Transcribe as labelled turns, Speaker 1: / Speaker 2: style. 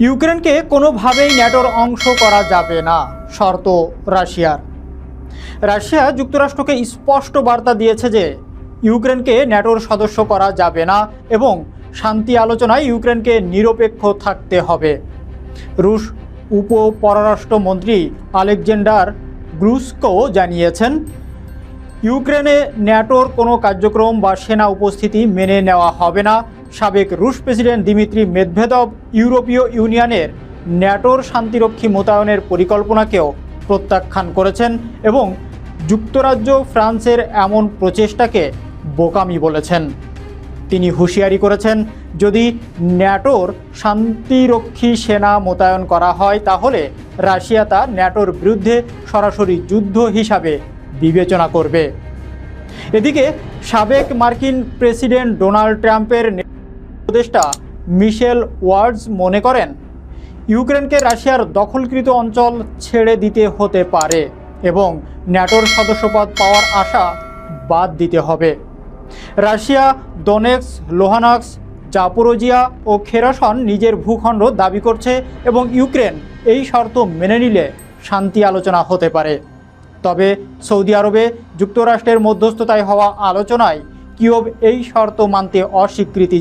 Speaker 1: ইউক্রেনকে কোনোভাবেই ন্যাটোর অংশ করা যাবে না, শর্ত রাশিয়ার। রাশিয়া যুক্তরাষ্ট্রকে স্পষ্ট বার্তা দিয়েছে যে ইউক্রেনকে ন্যাটোর সদস্য করা যাবে না এবং শান্তি আলোচনায় ইউক্রেনকে নিরপেক্ষ থাকতে হবে। রুশ উপ পররাষ্ট্রমন্ত্রী আলেকজান্ডার গ্রুস্কো জানিয়েছেন ইউক্রেনে ন্যাটোর কোনো কার্যক্রম বা সেনা উপস্থিতি মেনে নেওয়া হবে না। সাবেক রুশ প্রেসিডেন্ট দিমিত্রি মেদভেদব ইউরোপীয় ইউনিয়নের ন্যাটোর শান্তিরক্ষী মোতায়েনের পরিকল্পনাকেও প্রত্যাখ্যান করেছেন এবং যুক্তরাজ্য ফ্রান্সের এমন প্রচেষ্টাকে বোকামি বলেছেন। তিনি হুঁশিয়ারি করেছেন, যদি ন্যাটোর শান্তিরক্ষী সেনা মোতায়েন করা হয়, তাহলে রাশিয়া তা ন্যাটোর বিরুদ্ধে সরাসরি যুদ্ধ হিসাবে বিবেচনা করবে। এদিকে সাবেক মার্কিন প্রেসিডেন্ট ডোনাল্ড ট্রাম্পের উপদেষ্টা মিশেল ওয়ার্ডস মনে করেন, ইউক্রেনকে রাশিয়ার দখলকৃত অঞ্চল ছেড়ে দিতে হতে পারে এবং ন্যাটোর সদস্যপদ পাওয়ার আশা বাদ দিতে হবে। রাশিয়া দোনেক্স লোহানাক্স, জাপোরোজিয়া ও খেরাসন নিজের ভূখণ্ড দাবি করছে এবং ইউক্রেন এই শর্ত মেনে নিলে শান্তি আলোচনা হতে পারে। তবে সৌদি আরবে যুক্তরাষ্ট্রের মধ্যস্থতায় হওয়া আলোচনায় কিয়ব এই শর্ত মানতে অস্বীকৃতি